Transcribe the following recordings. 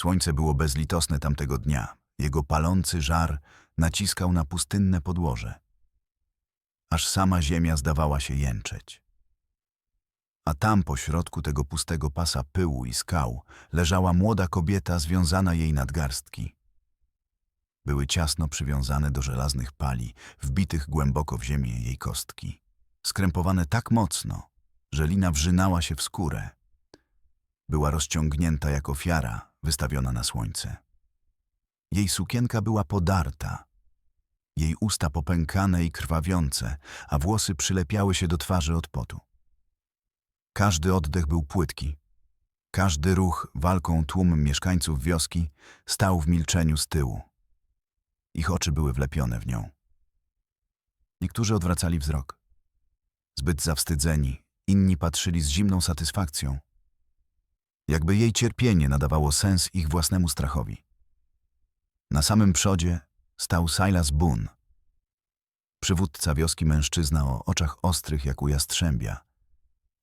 Słońce było bezlitosne tamtego dnia. Jego palący żar naciskał na pustynne podłoże. Aż sama ziemia zdawała się jęczeć. A tam po środku tego pustego pasa pyłu i skał leżała młoda kobieta związana jej nadgarstki. Były ciasno przywiązane do żelaznych pali, wbitych głęboko w ziemię jej kostki. Skrępowane tak mocno, że lina wrzynała się w skórę. Była rozciągnięta jak ofiara, wystawiona na słońce. Jej sukienka była podarta, jej usta popękane i krwawiące, a włosy przylepiały się do twarzy od potu. Każdy oddech był płytki. Każdy ruch walką tłum mieszkańców wioski stał w milczeniu z tyłu. Ich oczy były wlepione w nią. Niektórzy odwracali wzrok. Zbyt zawstydzeni, inni patrzyli z zimną satysfakcją. Jakby jej cierpienie nadawało sens ich własnemu strachowi. Na samym przodzie stał Silas Boone, przywódca wioski mężczyzna o oczach ostrych jak u jastrzębia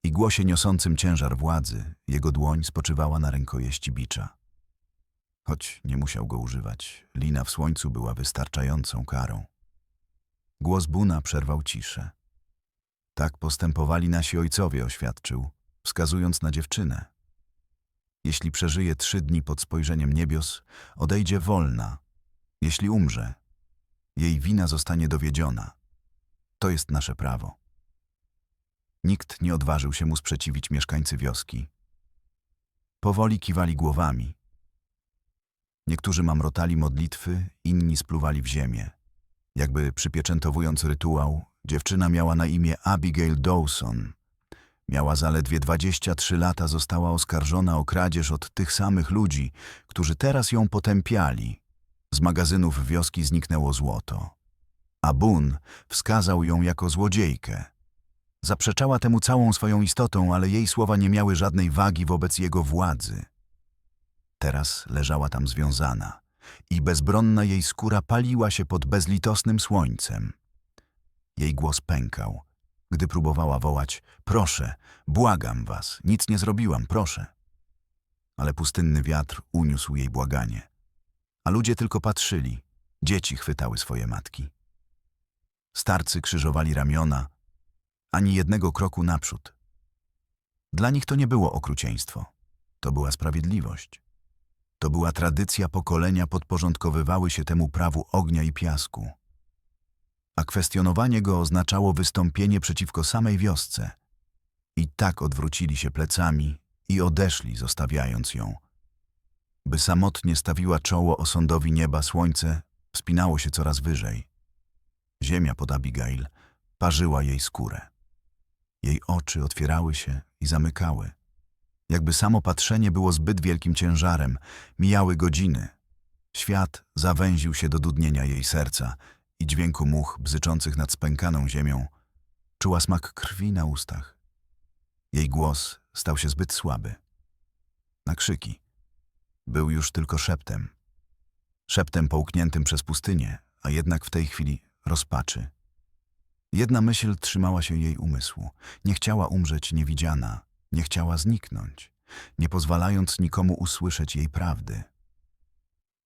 i głosie niosącym ciężar władzy, jego dłoń spoczywała na rękojeści bicza. Choć nie musiał go używać, lina w słońcu była wystarczającą karą. Głos Buna przerwał ciszę. Tak postępowali nasi ojcowie, oświadczył, wskazując na dziewczynę. Jeśli przeżyje trzy dni pod spojrzeniem niebios, odejdzie wolna. Jeśli umrze, jej wina zostanie dowiedziona. To jest nasze prawo. Nikt nie odważył się mu sprzeciwić mieszkańcy wioski. Powoli kiwali głowami. Niektórzy mamrotali modlitwy, inni spluwali w ziemię. Jakby przypieczętowując rytuał, dziewczyna miała na imię Abigail Dawson. Miała zaledwie 23 lata, została oskarżona o kradzież od tych samych ludzi, którzy teraz ją potępiali. Z magazynów wioski zniknęło złoto. A Bun wskazał ją jako złodziejkę. Zaprzeczała temu całą swoją istotą, ale jej słowa nie miały żadnej wagi wobec jego władzy. Teraz leżała tam związana i bezbronna jej skóra paliła się pod bezlitosnym słońcem. Jej głos pękał, gdy próbowała wołać Proszę, błagam was, nic nie zrobiłam, proszę. Ale pustynny wiatr uniósł jej błaganie. A ludzie tylko patrzyli, dzieci chwytały swoje matki. Starcy krzyżowali ramiona, ani jednego kroku naprzód. Dla nich to nie było okrucieństwo, to była sprawiedliwość. To była tradycja pokolenia podporządkowywały się temu prawu ognia i piasku. A kwestionowanie go oznaczało wystąpienie przeciwko samej wiosce. I tak odwrócili się plecami i odeszli, zostawiając ją. By samotnie stawiła czoło osądowi nieba słońce, wspinało się coraz wyżej. Ziemia pod Abigail parzyła jej skórę. Jej oczy otwierały się i zamykały. Jakby samo patrzenie było zbyt wielkim ciężarem, mijały godziny. Świat zawęził się do dudnienia jej serca i dźwięku much bzyczących nad spękaną ziemią. Czuła smak krwi na ustach. Jej głos stał się zbyt słaby. Na krzyki. Był już tylko szeptem. Szeptem połkniętym przez pustynię, a jednak w tej chwili rozpaczy. Jedna myśl trzymała się jej umysłu. Nie chciała umrzeć niewidziana, nie chciała zniknąć, nie pozwalając nikomu usłyszeć jej prawdy.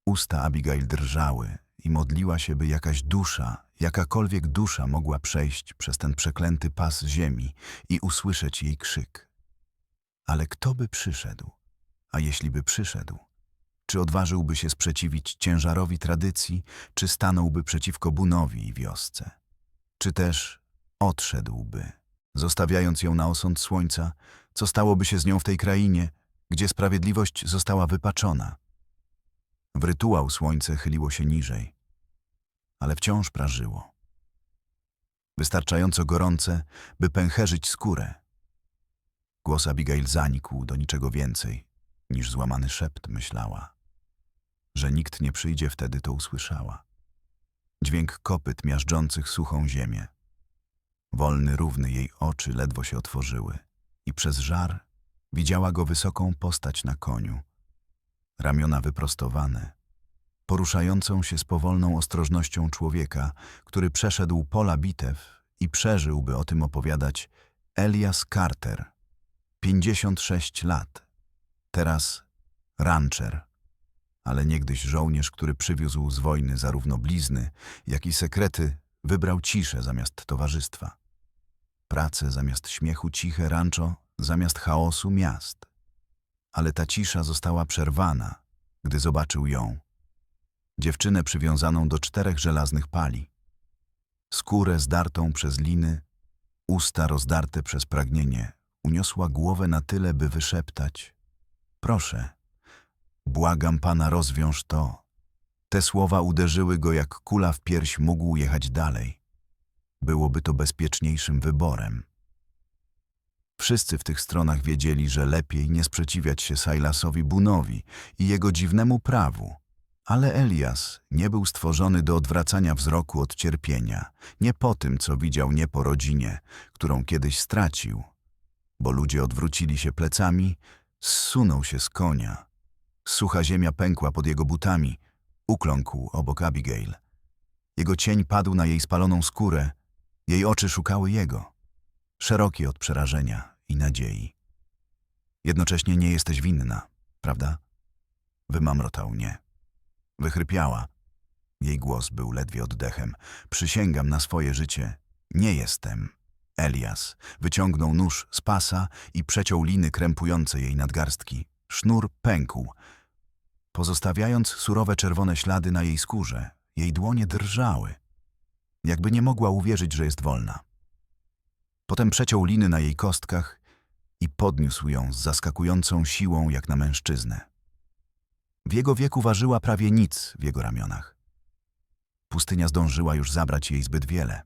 Usta Abigail drżały i modliła się, by jakaś dusza, jakakolwiek dusza mogła przejść przez ten przeklęty pas ziemi i usłyszeć jej krzyk. Ale kto by przyszedł? A jeśli by przyszedł? Czy odważyłby się sprzeciwić ciężarowi tradycji, czy stanąłby przeciwko bunowi i wiosce? Czy też odszedłby, zostawiając ją na osąd słońca, co stałoby się z nią w tej krainie, gdzie sprawiedliwość została wypaczona? W rytuał słońce chyliło się niżej, ale wciąż prażyło. Wystarczająco gorące, by pęcherzyć skórę. Głos Abigail zanikł do niczego więcej, niż złamany szept myślała. Że nikt nie przyjdzie wtedy, to usłyszała. Dźwięk kopyt miażdżących suchą ziemię. Wolny, równy jej oczy ledwo się otworzyły i przez żar widziała go wysoką postać na koniu, ramiona wyprostowane, poruszającą się z powolną ostrożnością człowieka, który przeszedł pola bitew i przeżyłby o tym opowiadać Elias Carter, 56 lat, teraz rancher, ale niegdyś żołnierz, który przywiózł z wojny zarówno blizny, jak i sekrety, wybrał ciszę zamiast towarzystwa. Pracę zamiast śmiechu, ciche rancho zamiast chaosu miast. Ale ta cisza została przerwana, gdy zobaczył ją. Dziewczynę przywiązaną do czterech żelaznych pali. Skórę zdartą przez liny, usta rozdarte przez pragnienie, uniosła głowę na tyle, by wyszeptać. Proszę, błagam pana, rozwiąż to. Te słowa uderzyły go jak kula w pierś, mógł jechać dalej. Byłoby to bezpieczniejszym wyborem. Wszyscy w tych stronach wiedzieli, że lepiej nie sprzeciwiać się Silasowi Bunowi i jego dziwnemu prawu. Ale Elias nie był stworzony do odwracania wzroku od cierpienia, nie po tym, co widział nie po rodzinie, którą kiedyś stracił. Bo ludzie odwrócili się plecami, zsunął się z konia. Sucha ziemia pękła pod jego butami, ukląkł obok Abigail. Jego cień padł na jej spaloną skórę, jej oczy szukały jego, szerokie od przerażenia i nadziei. Jednocześnie nie jesteś winna, prawda? Wymamrotał nie. Wychrypiała. Jej głos był ledwie oddechem. Przysięgam na swoje życie. Nie jestem. Elias wyciągnął nóż z pasa i przeciął liny krępujące jej nadgarstki. Sznur pękł, pozostawiając surowe czerwone ślady na jej skórze. Jej dłonie drżały, jakby nie mogła uwierzyć, że jest wolna. Potem przeciął liny na jej kostkach i podniósł ją z zaskakującą siłą jak na mężczyznę. W jego wieku ważyła prawie nic w jego ramionach. Pustynia zdążyła już zabrać jej zbyt wiele.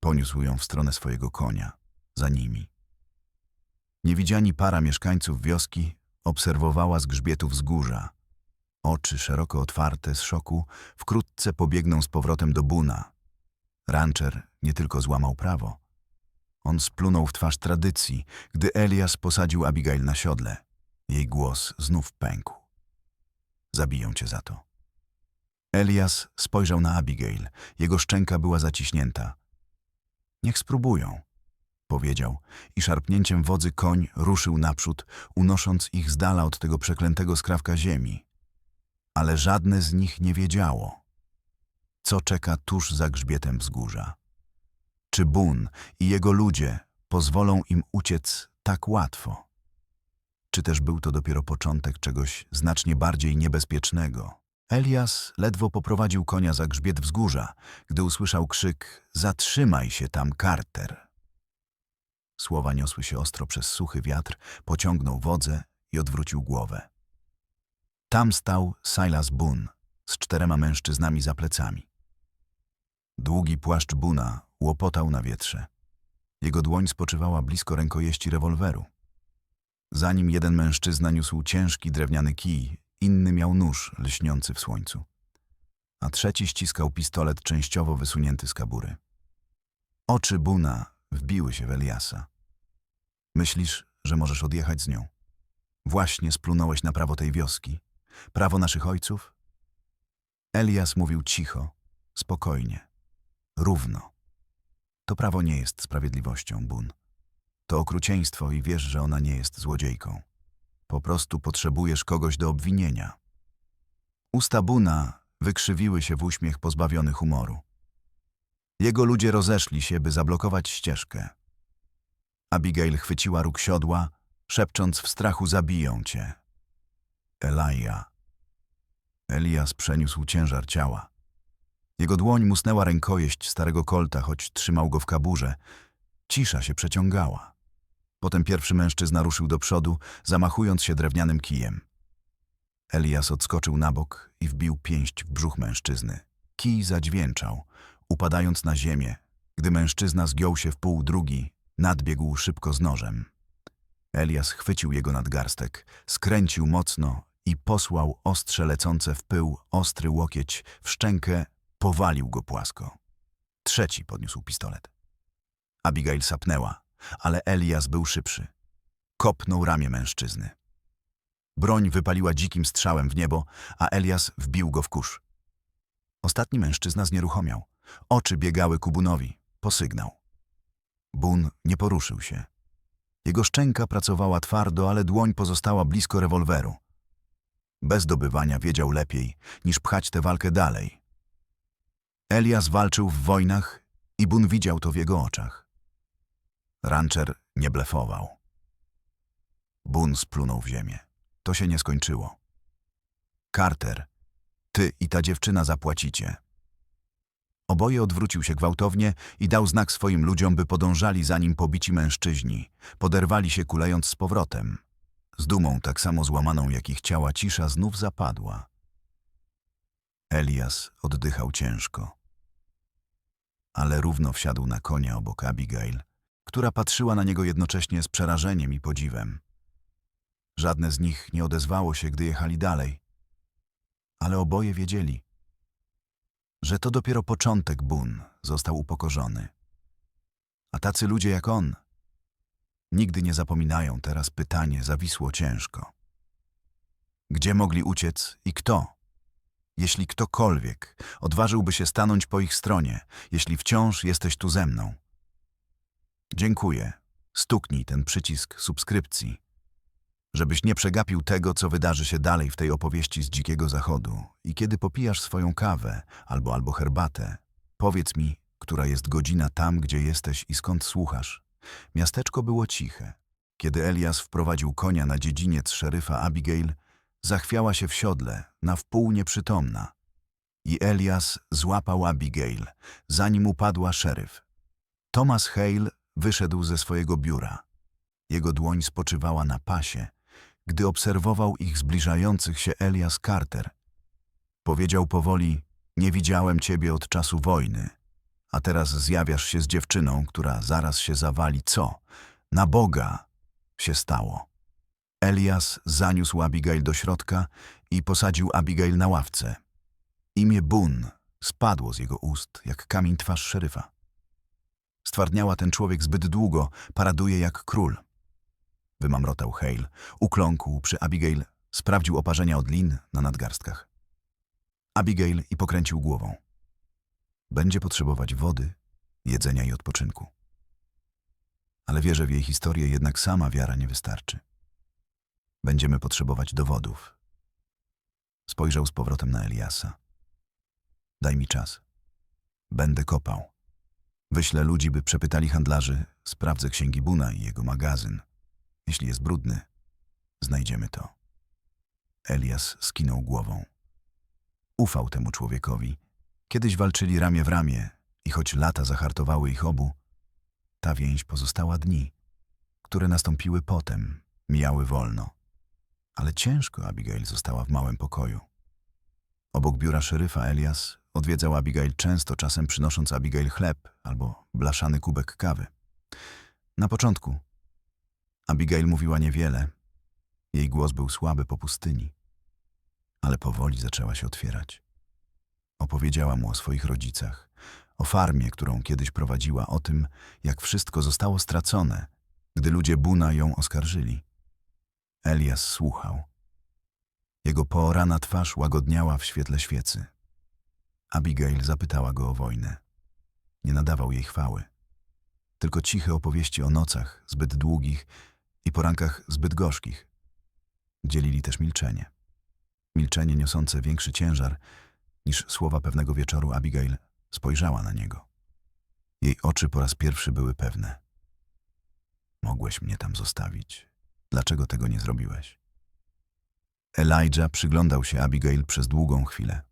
Poniósł ją w stronę swojego konia, za nimi. Niewidziani para mieszkańców wioski obserwowała z grzbietu wzgórza. Oczy szeroko otwarte z szoku wkrótce pobiegną z powrotem do Buna. Rancher nie tylko złamał prawo. On splunął w twarz tradycji, gdy Elias posadził Abigail na siodle. Jej głos znów pękł. Zabiją cię za to. Elias spojrzał na Abigail. Jego szczęka była zaciśnięta. Niech spróbują, powiedział i szarpnięciem wodzy koń ruszył naprzód, unosząc ich z dala od tego przeklętego skrawka ziemi. Ale żadne z nich nie wiedziało, co czeka tuż za grzbietem wzgórza. Czy Bun i jego ludzie pozwolą im uciec tak łatwo? Czy też był to dopiero początek czegoś znacznie bardziej niebezpiecznego? Elias ledwo poprowadził konia za grzbiet wzgórza, gdy usłyszał krzyk Zatrzymaj się tam, Carter! Słowa niosły się ostro przez suchy wiatr, pociągnął wodze i odwrócił głowę. Tam stał Silas Boone z czterema mężczyznami za plecami. Długi płaszcz Buna łopotał na wietrze. Jego dłoń spoczywała blisko rękojeści rewolweru. Za nim jeden mężczyzna niósł ciężki drewniany kij, inny miał nóż lśniący w słońcu, a trzeci ściskał pistolet częściowo wysunięty z kabury. Oczy Buna wbiły się w Eliasa. Myślisz, że możesz odjechać z nią? Właśnie splunąłeś na prawo tej wioski. Prawo naszych ojców? Elias mówił cicho, spokojnie, równo. To prawo nie jest sprawiedliwością, Bun. To okrucieństwo i wiesz, że ona nie jest złodziejką. Po prostu potrzebujesz kogoś do obwinienia. Usta Buna wykrzywiły się w uśmiech pozbawiony humoru. Jego ludzie rozeszli się, by zablokować ścieżkę. Abigail chwyciła róg siodła, szepcząc w strachu zabiją cię. Elaja. Elias przeniósł ciężar ciała. Jego dłoń musnęła rękojeść starego kolta, choć trzymał go w kaburze. Cisza się przeciągała. Potem pierwszy mężczyzna ruszył do przodu, zamachując się drewnianym kijem. Elias odskoczył na bok i wbił pięść w brzuch mężczyzny. Kij zadźwięczał, upadając na ziemię. Gdy mężczyzna zgiął się w pół drugi, nadbiegł szybko z nożem. Elias chwycił jego nadgarstek, skręcił mocno i posłał ostrze lecące w pył ostry łokieć w szczękę, powalił go płasko. Trzeci podniósł pistolet. Abigail sapnęła, ale Elias był szybszy. Kopnął ramię mężczyzny. Broń wypaliła dzikim strzałem w niebo, a Elias wbił go w kurz. Ostatni mężczyzna znieruchomiał. Oczy biegały ku Bunowi, po sygnał. Bun nie poruszył się. Jego szczęka pracowała twardo, ale dłoń pozostała blisko rewolweru. Bez dobywania wiedział lepiej, niż pchać tę walkę dalej. Elias walczył w wojnach i Bun widział to w jego oczach. Rancher nie blefował. Bun splunął w ziemię. To się nie skończyło. Carter, ty i ta dziewczyna zapłacicie. Oboje odwrócił się gwałtownie i dał znak swoim ludziom, by podążali za nim pobici mężczyźni. Poderwali się kulejąc z powrotem. Z dumą tak samo złamaną jak ich ciała cisza znów zapadła. Elias oddychał ciężko. Ale równo wsiadł na konia obok Abigail, która patrzyła na niego jednocześnie z przerażeniem i podziwem. Żadne z nich nie odezwało się, gdy jechali dalej. Ale oboje wiedzieli, że to dopiero początek bun został upokorzony. A tacy ludzie jak on nigdy nie zapominają, teraz pytanie zawisło ciężko. Gdzie mogli uciec i kto? Jeśli ktokolwiek odważyłby się stanąć po ich stronie, jeśli wciąż jesteś tu ze mną. Dziękuję. Stuknij ten przycisk subskrypcji, żebyś nie przegapił tego, co wydarzy się dalej w tej opowieści z Dzikiego Zachodu. I kiedy popijasz swoją kawę albo albo herbatę, powiedz mi, która jest godzina tam, gdzie jesteś i skąd słuchasz. Miasteczko było ciche. Kiedy Elias wprowadził konia na dziedziniec szeryfa Abigail, zachwiała się w siodle, na wpół nieprzytomna. I Elias złapał Abigail, zanim upadła szeryf. Thomas Hale wyszedł ze swojego biura. Jego dłoń spoczywała na pasie, gdy obserwował ich zbliżających się Elias Carter. Powiedział powoli, nie widziałem ciebie od czasu wojny, a teraz zjawiasz się z dziewczyną, która zaraz się zawali. Co? Na Boga się stało. Elias zaniósł Abigail do środka i posadził Abigail na ławce. Imię Bun spadło z jego ust, jak kamień twarz szeryfa. Stwardniała ten człowiek zbyt długo, paraduje jak król. Wymamrotał Hale, ukląkł przy Abigail, sprawdził oparzenia od lin na nadgarstkach. Abigail i pokręcił głową. Będzie potrzebować wody, jedzenia i odpoczynku. Ale wierzę w jej historię, jednak sama wiara nie wystarczy. Będziemy potrzebować dowodów. Spojrzał z powrotem na Eliasa. Daj mi czas. Będę kopał. Wyślę ludzi, by przepytali handlarzy, sprawdzę księgi Buna i jego magazyn. Jeśli jest brudny, znajdziemy to. Elias skinął głową. Ufał temu człowiekowi. Kiedyś walczyli ramię w ramię i choć lata zahartowały ich obu, ta więź pozostała dni, które nastąpiły potem, mijały wolno. Ale ciężko Abigail została w małym pokoju. Obok biura szeryfa Elias odwiedzał Abigail często, czasem przynosząc Abigail chleb albo blaszany kubek kawy. Na początku Abigail mówiła niewiele. Jej głos był słaby po pustyni. Ale powoli zaczęła się otwierać. Opowiedziała mu o swoich rodzicach, o farmie, którą kiedyś prowadziła, o tym, jak wszystko zostało stracone, gdy ludzie Buna ją oskarżyli. Elias słuchał. Jego poorana twarz łagodniała w świetle świecy. Abigail zapytała go o wojnę. Nie nadawał jej chwały. Tylko ciche opowieści o nocach, zbyt długich i porankach zbyt gorzkich. Dzielili też milczenie. Milczenie niosące większy ciężar niż słowa pewnego wieczoru Abigail spojrzała na niego. Jej oczy po raz pierwszy były pewne. Mogłeś mnie tam zostawić. Dlaczego tego nie zrobiłeś? Elijah przyglądał się Abigail przez długą chwilę.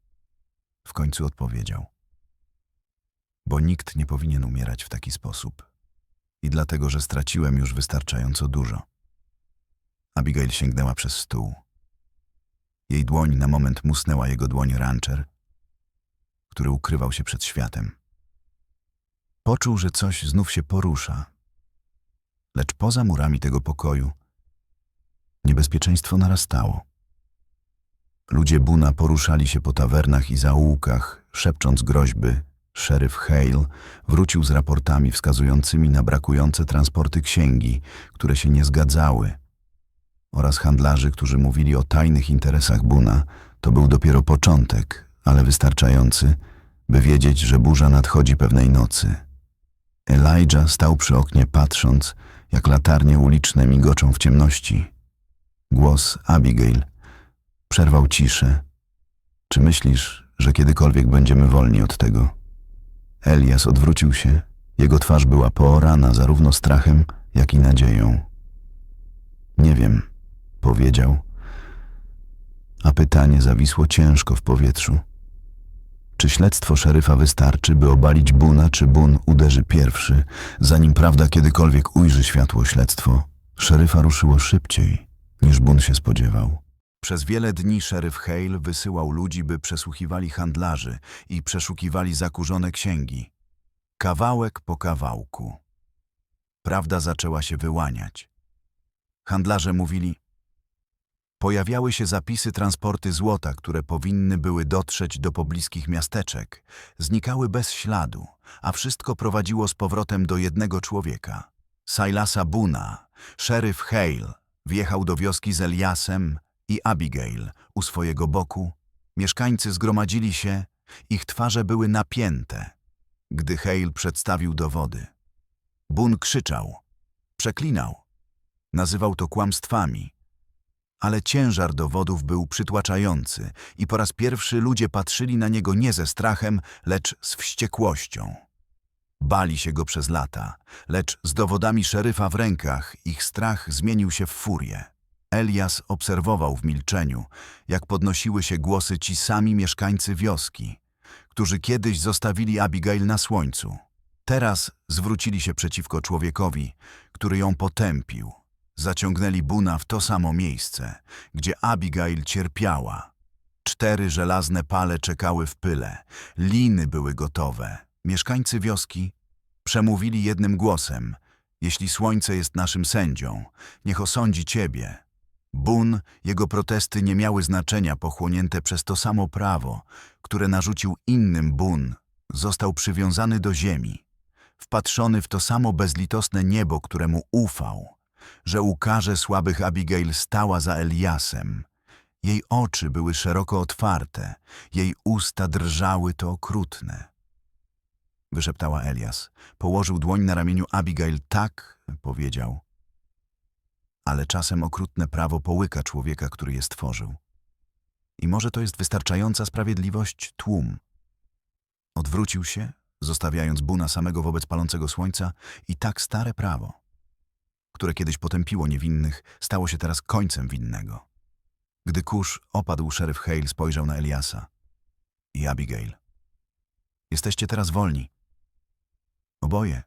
W końcu odpowiedział. Bo nikt nie powinien umierać w taki sposób. I dlatego, że straciłem już wystarczająco dużo. Abigail sięgnęła przez stół. Jej dłoń na moment musnęła jego dłoń rancher, który ukrywał się przed światem. Poczuł, że coś znów się porusza. Lecz poza murami tego pokoju niebezpieczeństwo narastało. Ludzie Buna poruszali się po tawernach i zaułkach, szepcząc groźby. Szeryf Hale wrócił z raportami wskazującymi na brakujące transporty księgi, które się nie zgadzały, oraz handlarzy, którzy mówili o tajnych interesach Buna. To był dopiero początek, ale wystarczający, by wiedzieć, że burza nadchodzi pewnej nocy. Elijah stał przy oknie patrząc, jak latarnie uliczne migoczą w ciemności. Głos Abigail Przerwał ciszę. Czy myślisz, że kiedykolwiek będziemy wolni od tego? Elias odwrócił się. Jego twarz była poorana zarówno strachem, jak i nadzieją. Nie wiem, powiedział, a pytanie zawisło ciężko w powietrzu. Czy śledztwo szeryfa wystarczy, by obalić Buna, czy Bun uderzy pierwszy, zanim prawda kiedykolwiek ujrzy światło śledztwo? Szeryfa ruszyło szybciej, niż Bun się spodziewał. Przez wiele dni szeryf Hale wysyłał ludzi, by przesłuchiwali handlarzy i przeszukiwali zakurzone księgi. Kawałek po kawałku. Prawda zaczęła się wyłaniać. Handlarze mówili, Pojawiały się zapisy transporty złota, które powinny były dotrzeć do pobliskich miasteczek. Znikały bez śladu, a wszystko prowadziło z powrotem do jednego człowieka. Silasa Buna, szeryf Hale, wjechał do wioski z Eliasem i Abigail u swojego boku. Mieszkańcy zgromadzili się, ich twarze były napięte, gdy Hale przedstawił dowody. Bun krzyczał, przeklinał, nazywał to kłamstwami, ale ciężar dowodów był przytłaczający i po raz pierwszy ludzie patrzyli na niego nie ze strachem, lecz z wściekłością. Bali się go przez lata, lecz z dowodami szeryfa w rękach ich strach zmienił się w furię. Elias obserwował w milczeniu, jak podnosiły się głosy ci sami mieszkańcy wioski, którzy kiedyś zostawili Abigail na słońcu. Teraz zwrócili się przeciwko człowiekowi, który ją potępił, Zaciągnęli Buna w to samo miejsce, gdzie Abigail cierpiała. Cztery żelazne pale czekały w pyle, liny były gotowe. Mieszkańcy wioski przemówili jednym głosem. Jeśli słońce jest naszym sędzią, niech osądzi ciebie. Bun, jego protesty nie miały znaczenia pochłonięte przez to samo prawo, które narzucił innym Bun, został przywiązany do ziemi, wpatrzony w to samo bezlitosne niebo, któremu ufał że ukarze słabych Abigail stała za Eliasem. Jej oczy były szeroko otwarte, jej usta drżały to okrutne. Wyszeptała Elias. Położył dłoń na ramieniu Abigail tak, powiedział. Ale czasem okrutne prawo połyka człowieka, który je stworzył. I może to jest wystarczająca sprawiedliwość tłum. Odwrócił się, zostawiając Buna samego wobec palącego słońca i tak stare prawo które kiedyś potępiło niewinnych, stało się teraz końcem winnego. Gdy kurz opadł, szeryf Hale spojrzał na Eliasa i Abigail. Jesteście teraz wolni. Oboje.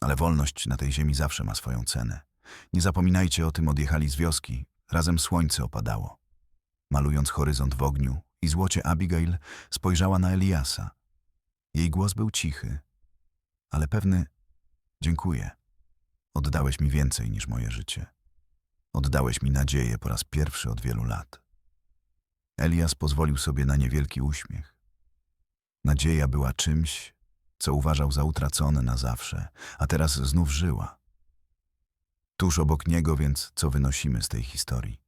Ale wolność na tej ziemi zawsze ma swoją cenę. Nie zapominajcie o tym, odjechali z wioski. Razem słońce opadało. Malując horyzont w ogniu i złocie Abigail spojrzała na Eliasa. Jej głos był cichy, ale pewny dziękuję. Oddałeś mi więcej niż moje życie. Oddałeś mi nadzieję po raz pierwszy od wielu lat. Elias pozwolił sobie na niewielki uśmiech. Nadzieja była czymś, co uważał za utracone na zawsze, a teraz znów żyła. Tuż obok niego więc co wynosimy z tej historii?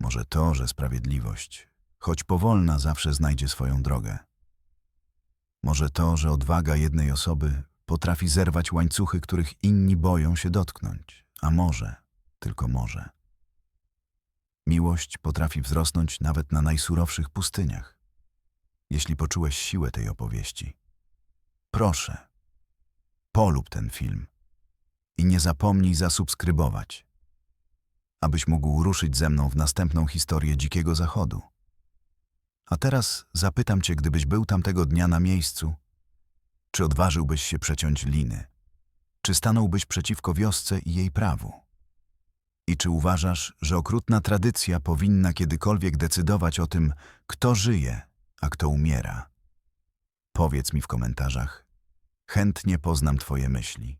Może to, że sprawiedliwość, choć powolna, zawsze znajdzie swoją drogę. Może to, że odwaga jednej osoby Potrafi zerwać łańcuchy, których inni boją się dotknąć, a może, tylko może. Miłość potrafi wzrosnąć nawet na najsurowszych pustyniach. Jeśli poczułeś siłę tej opowieści, proszę, polub ten film i nie zapomnij zasubskrybować, abyś mógł ruszyć ze mną w następną historię Dzikiego Zachodu. A teraz zapytam cię, gdybyś był tamtego dnia na miejscu, czy odważyłbyś się przeciąć liny? Czy stanąłbyś przeciwko wiosce i jej prawu? I czy uważasz, że okrutna tradycja powinna kiedykolwiek decydować o tym, kto żyje, a kto umiera? Powiedz mi w komentarzach. Chętnie poznam Twoje myśli.